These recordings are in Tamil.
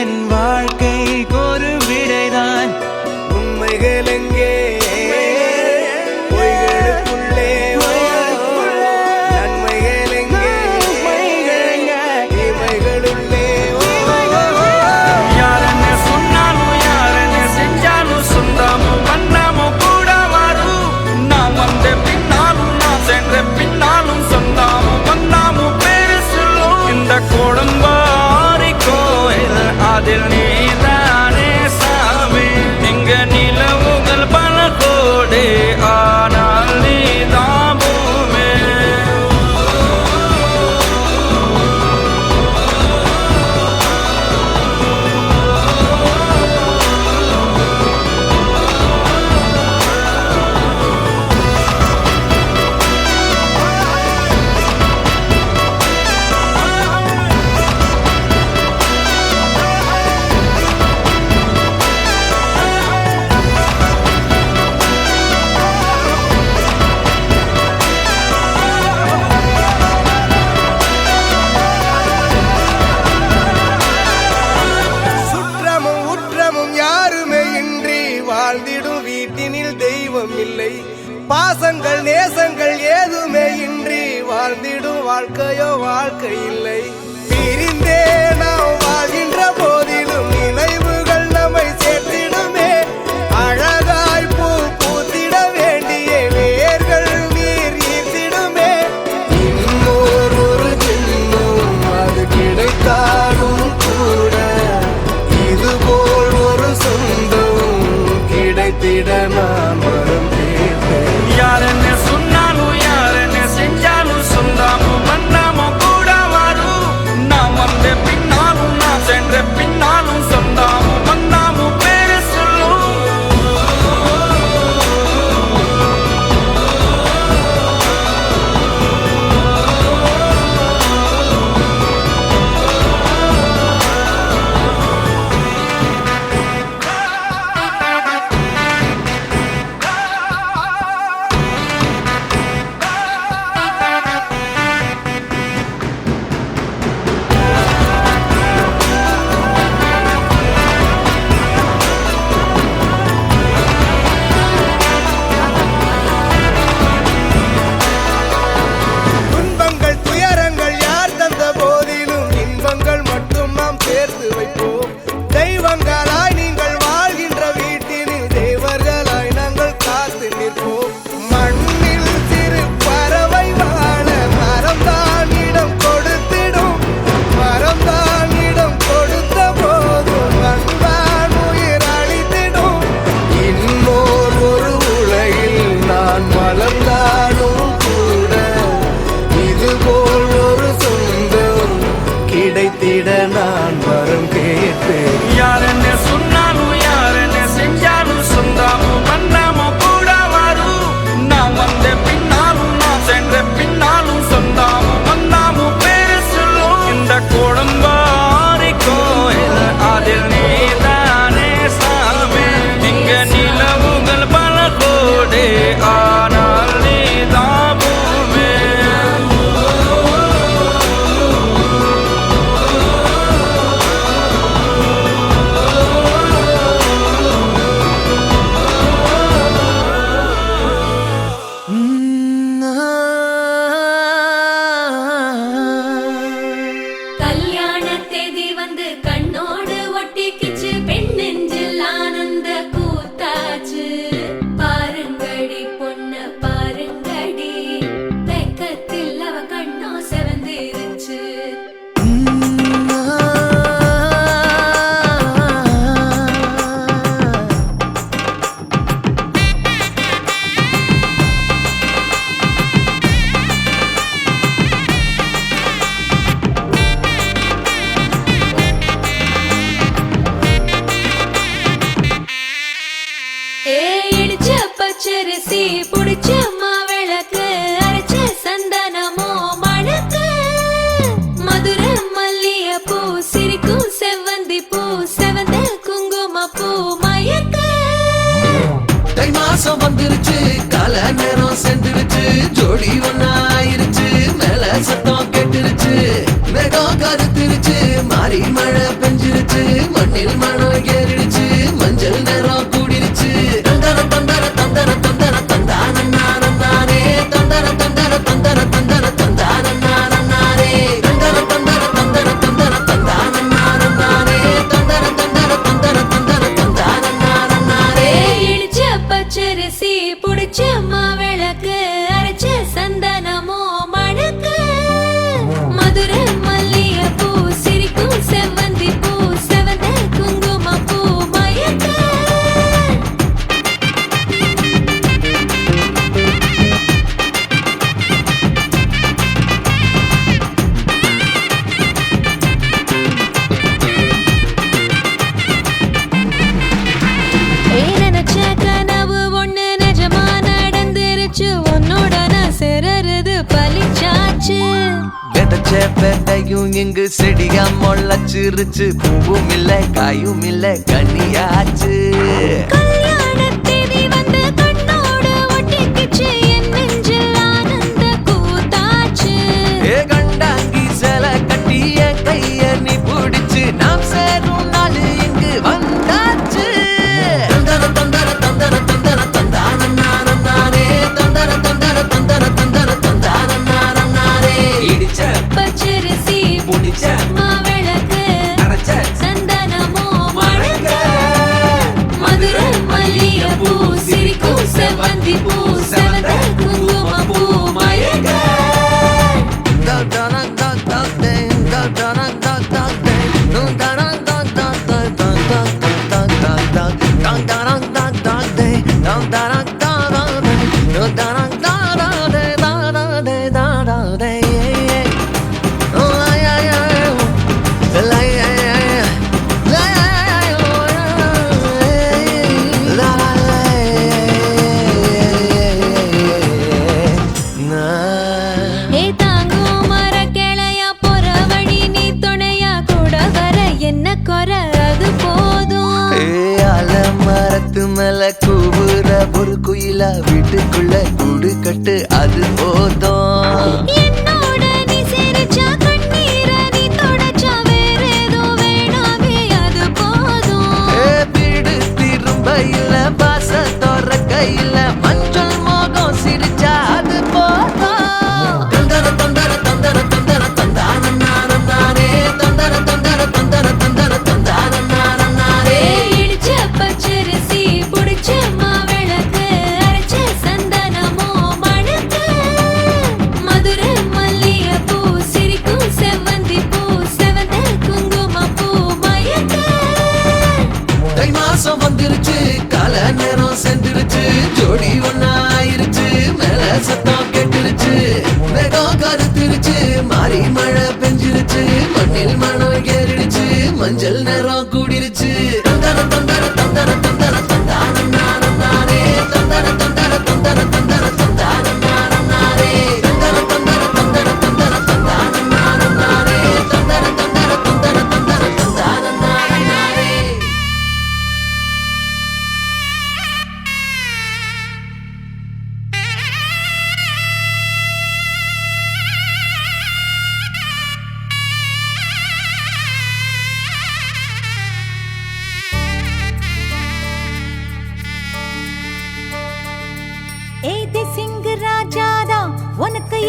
என் யாருமே இன்றி வாழ்ந்திடும் வீட்டினில் தெய்வம் இல்லை. பாசங்கள் நேசங்கள் ஏதுமே இன்றி வாழ்ந்திடும் வாழ்க்கையோ வாழ்க்கை இல்லை பிரிந்தே நாம் வாழ்கின்ற போதிலும் நினைவுகள் நம்மை சேர்த்து வந்துருச்சு. கால நேரம் சென்றுருச்சு ஜோடி ஒன்னாயிருச்சு மேல சத்தம் கெட்டுருச்சு. மேகம் கருத்துருச்சு மாறி மழை அலச்சிருச்சு. பூவும் இல்லை காயும் இல்லை கனியாச்சு.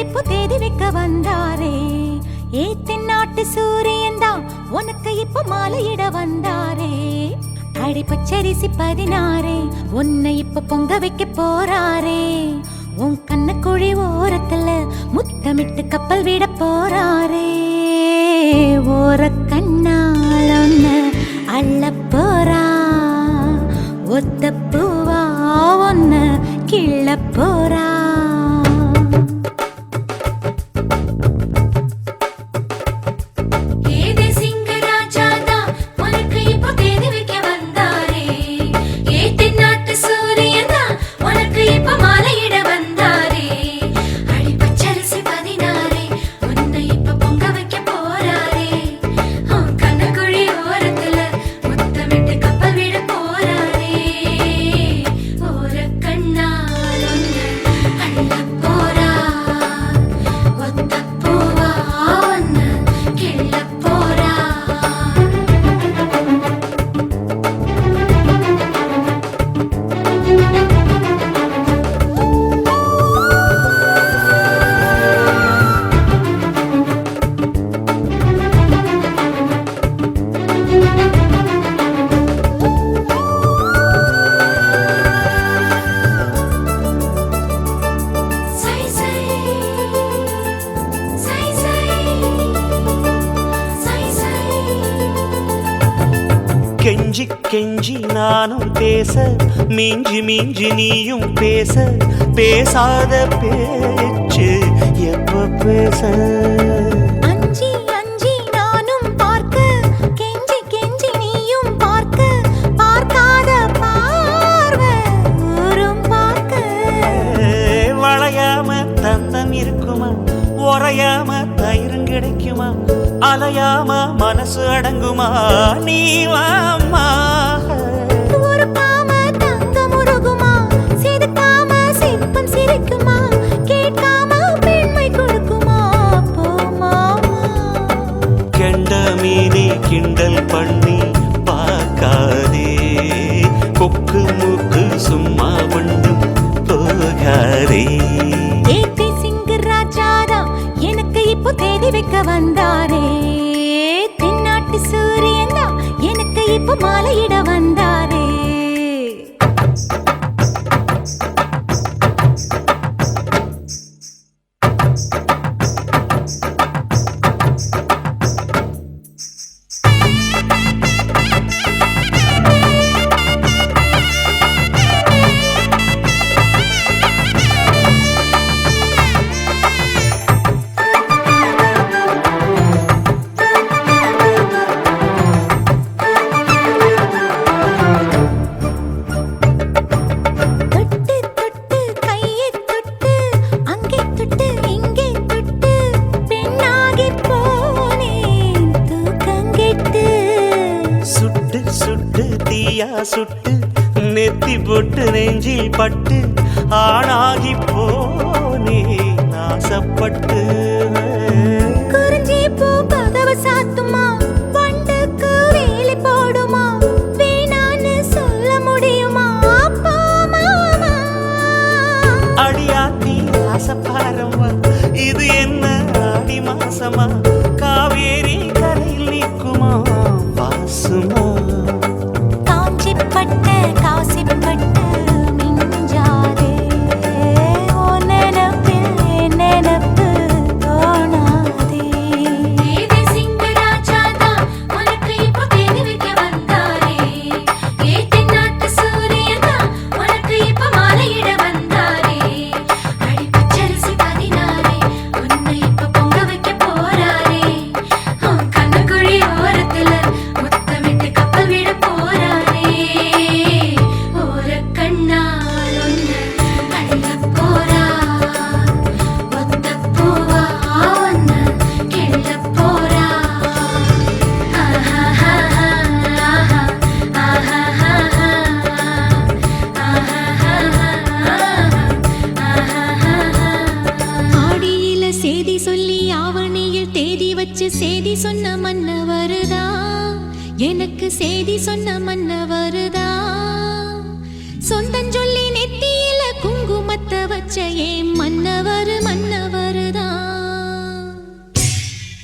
தீர்ப்பு தேதி வைக்க வந்தாரே. ஏத்தின் நாட்டு சூரியன் தான் உனக்கு இப்ப மாலையிட வந்தாரே. அடிப்பச்சரிசி பதினாறே உன்னை இப்ப பொங்க வைக்க போறாரே. உன் கண்ண குழி ஓரத்துல முத்தமிட்டு கப்பல் விட போறாரே. ஓர கண்ணால் ஒன்னு அள்ள போறா. ஒத்த பூவா ஒன்னு கிள்ள போறா. கெஞ்சி கெஞ்சி நானும் பேச மிஞ்சி மிஞ்சி நீயும் பேச பேசாத பேச்சு எப்ப பேச? அஞ்சி அஞ்சி நானும் பார்க்க கெஞ்சி கெஞ்சி நீயும் பார்க்க பார்க்காத பார்வை பார்க்க. வளையாம தந்தம் இருக்குமா? உரையாம தயிரும் கிடைக்குமா? அலையாம மனசு அடங்குமா? நீ வாமா தீயா சுட்டு நெத்தி பொட்டு நெஞ்சில் பட்டு ஆணாகி போனே நாசப்பட்டு. குறிஞ்சி பூ கதவு சாத்துமா? பண்டுக்கு வேலி போடுமா? வேணான்னு சொல்ல முடியுமா? அடியாத்தி ஆசப்பாரம்மா இது என்ன ஆடி மாசமா? hizo nada.